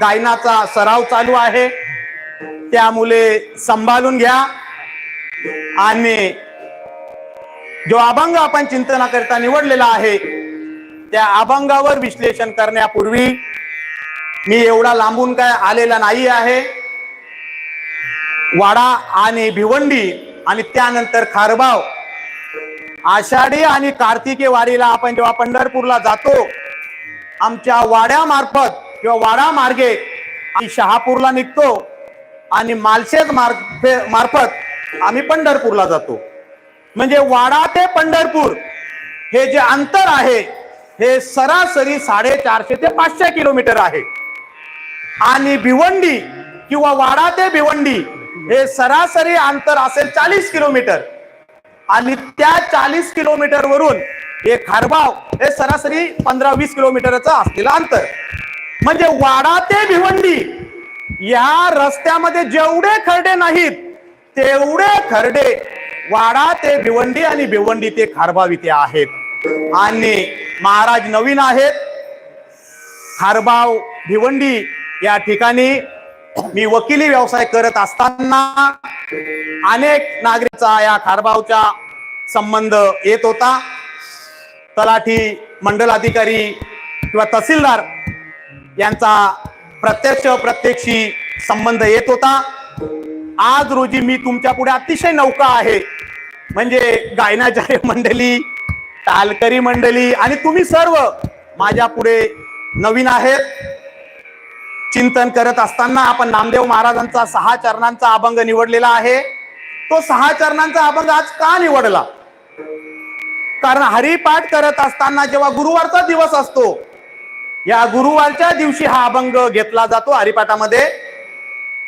गायनाचा सराव चालू आहे. त्यामुळे सांभाळून घ्या. आणि जो अभंग आपण चिंतनाकरिता निवडलेला आहे त्या अभंगावर विश्लेषण करण्यापूर्वी मी एवढा लांबून काय आलेला नाही आहे. वाडा आणि भिवंडी आणि त्यानंतर खारबाव. आषाढी आणि कार्तिकी वारीला आपण जेव्हा पंढरपूरला जातो आमच्या वाड्यामार्फत किंवा वाडा मार्गे आम्ही शहापूरला निघतो आणि मालशेज मार्ग मार्फत आम्ही पंढरपूरला जातो. म्हणजे वाडा ते पंढरपूर हे जे अंतर आहे हे सरासरी साडेचारशे ते पाचशे किलोमीटर आहे. आणि भिवंडी किंवा वाडा ते भिवंडी हे सरासरी अंतर असेल चाळीस किलोमीटर. आणि त्या चाळीस किलोमीटर वरून हे खारबाव हे सरासरी पंधरा वीस किलोमीटरचं असलेलं अंतर. म्हणजे वाडा ते भिवंडी या रस्त्यामध्ये जेवढे खरडे नाहीत तेवढे खरडे वाडा ते भिवंडी आणि भिवंडी ते खारबाव इथे आहेत. आणि महाराज नवीन आहेत. खारबाव भिवंडी या ठिकाणी मी वकिली व्यवसाय करत असताना अनेक नागरिकचा या खारबावच्या संबंध येत होता. तलाठी मंडल अधिकारी किंवा तहसीलदार यांचा प्रत्यक्ष प्रत्यक्षी संबंध येत होता. आज रोजी मी तुमच्यापुढे अतिशय नौका आहे. म्हणजे गायनाचार्य मंडळी तालकरी मंडळी आणि तुम्ही सर्व माझ्या पुढे नवीन आहेत. चिंतन करत असताना आपण नामदेव महाराजांचा सहा चरणांचा अभंग निवडलेला आहे. तो सहा चरणांचा अभंग आज का निवडला? कारण हरिपाठ करत असताना जेव्हा गुरुवारचा दिवस असतो या गुरुवारच्या दिवशी हा अभंग घेतला जातो हरिपाठामध्ये.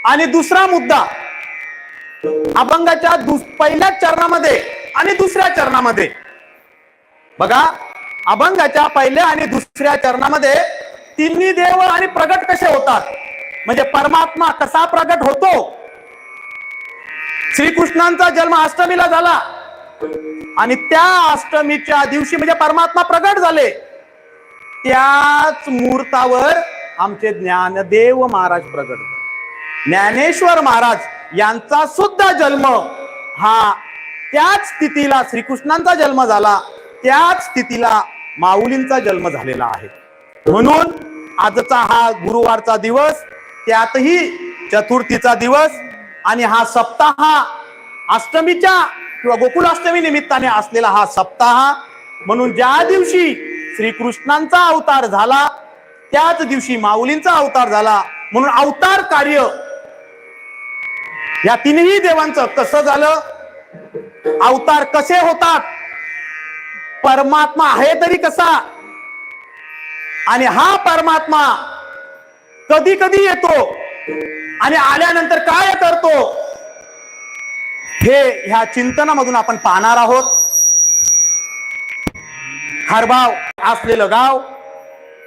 आणि दुसरा मुद्दा अभंगाच्या पहिल्या चरणामध्ये आणि दुसऱ्या चरणामध्ये. बघा अभंगाच्या पहिल्या आणि दुसऱ्या चरणामध्ये तिन्ही देव आणि प्रगट कसे होतात? म्हणजे परमात्मा कसा प्रगट होतो? श्रीकृष्णांचा जन्म अष्टमीला झाला. आणि त्या अष्टमीच्या दिवशी म्हणजे परमात्मा प्रगट झाले. त्याच मुहूर्तावर आमचे ज्ञानदेव महाराज प्रगट झाले. ज्ञानेश्वर महाराज यांचा सुद्धा जन्म हा त्याच स्थितीला श्रीकृष्णांचा जन्म झाला त्याच स्थितीला माऊलींचा जन्म झालेला आहे. म्हणून आजचा हा गुरुवारचा दिवस त्यातही चतुर्थीचा दिवस आणि हा सप्ताह अष्टमीच्या किंवा गोकुलाष्टमी निमित्ताने असलेला हा सप्ताह म्हणून ज्या दिवशी श्रीकृष्णांचा अवतार झाला त्याच दिवशी माऊलींचा अवतार झाला. म्हणून अवतार कार्य या तिन्ही देवांचं कसं झालं? अवतार कसे होतात? परमात्मा आहे तरी कसा? आणि हा परमात्मा कधी कधी येतो? आणि आल्यानंतर काय करतो? हे ह्या चिंतनामधून आपण पाहणार आहोत. खारबाव असलेलं गाव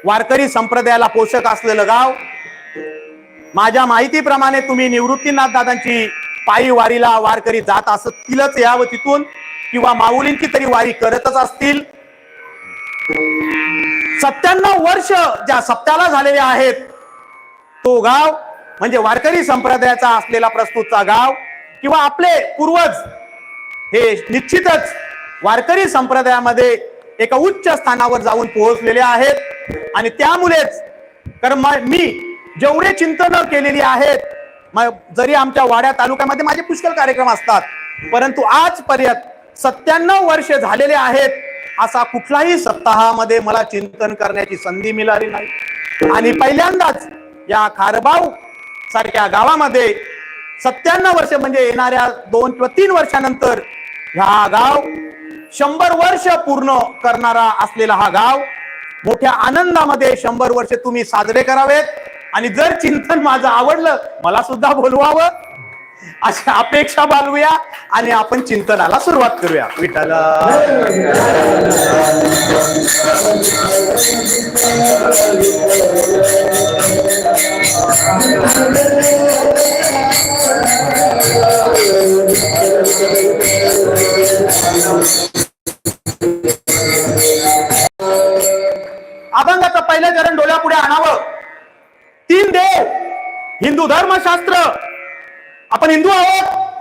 वारकरी संप्रदायाला पोषक असलेलं गाव. माझ्या माहितीप्रमाणे तुम्ही निवृत्तीनाथ दादांची पायी वारीला वारकरी जात असतीलच यावं तिथून किंवा माऊलींची तरी वारी करतच असतील. सत्त्याण्णव वर्ष ज्या सप्त्याला झालेले आहेत तो गाव म्हणजे वारकरी संप्रदायाचा असलेला प्रस्तुतचा गाव किंवा आपले पूर्वज हे निश्चितच वारकरी संप्रदायामध्ये एका उच्च स्थानावर जाऊन पोहोचलेले आहेत. आणि त्यामुळेच कारण मी जेवढे चिंतन केलेली आहेत जरी आमच्या वाड्या तालुक्यामध्ये माझे पुष्कळ कार्यक्रम असतात परंतु आजपर्यंत सत्त्याण्णव वर्ष झालेले आहेत असा कुठलाही सप्ताहामध्ये मला चिंतन करण्याची संधी मिळाली नाही. आणि पहिल्यांदाच या खारबाव सारख्या गावामध्ये सत्त्याण्णव वर्ष म्हणजे येणाऱ्या दोन किंवा तीन वर्षानंतर ह्या गाव शंभर वर्ष पूर्ण करणारा असलेला हा गाव मोठ्या आनंदामध्ये शंभर वर्ष तुम्ही साजरे करावेत. आणि जर चिंतन माझं आवडलं मला सुद्धा बोलवावं. अशा अपेक्षा बाळगूया आणि आपण चिंतनाला सुरुवात करूया. विठ्ठल. अभंगाचं पहिलं चरण डोळ्यापुढे आणावं. तीन देव हिंदू धर्मशास्त्र. आपण हिंदू आहोत.